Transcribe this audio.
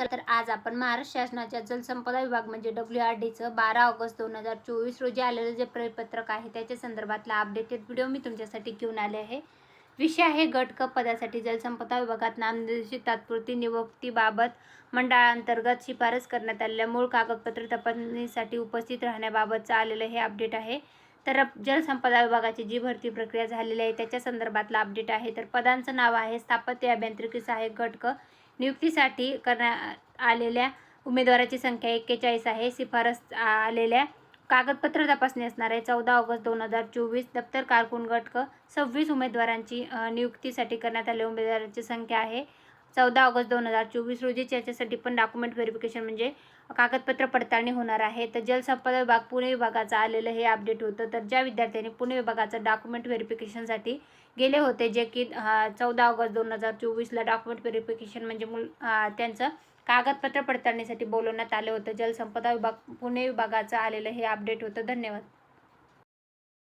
तर तर आज आपण महाराष्ट्र शासनाच्या जलसंपदा विभाग म्हणजे डब्ल्यू आर डीचं बारा ऑगस्ट दोन हजार चोवीस रोजी आलेलं जे परिपत्रक आहे त्याच्या संदर्भातला अपडेटेड व्हिडिओ मी तुमच्यासाठी घेऊन आले आहे. विषय आहे गट क पदासाठी जलसंपदा विभागात नामनिर्देशित तात्पुरती नियुक्तीबाबत मंडळांतर्गत शिफारस करण्यात आलेल्या मूळ कागदपत्र तपासणीसाठी उपस्थित राहण्याबाबतचं आलेलं हे अपडेट आहे. तर जलसंपदा विभागाची जी भरती प्रक्रिया झालेली आहे त्याच्या संदर्भातला अपडेट आहे. तर पदांचं नाव आहे स्थापत्य अभियांत्रिकी सहाय्यक गट क नियुक्तीसाठी करण्यात आलेल्या उमेदवाराची संख्या एक्केचाळीस आहे. शिफारस आलेल्या कागदपत्र तपासणी असणार आहे. चौदा ऑगस्ट दोन हजार चोवीस दप्तर कारकून गट क सव्वीस उमेदवारांची नियुक्तीसाठी करण्यात आलेल्या उमेदवारांची संख्या आहे. चौदा ऑगस्ट दोन हजार चोवीस रोजी याच्यासाठी पण डॉक्युमेंट व्हेरिफिकेशन म्हणजे कागदपत्र पडताळणी होणार आहे. तर जलसंपदा विभाग पुणे विभागाचं आलेलं हे अपडेट होतं. तर ज्या विद्यार्थ्यांनी पुणे विभागाचं डॉक्युमेंट व्हेरिफिकेशनसाठी गेले होते जे की चौदा ऑगस्ट दोन हजार चोवीसला डॉक्युमेंट व्हेरिफिकेशन म्हणजे मुल त्यांचं कागदपत्र पडताळणीसाठी बोलवण्यात आलं होतं. जलसंपदा विभाग पुणे विभागाचं आलेलं हे अपडेट होतं. धन्यवाद.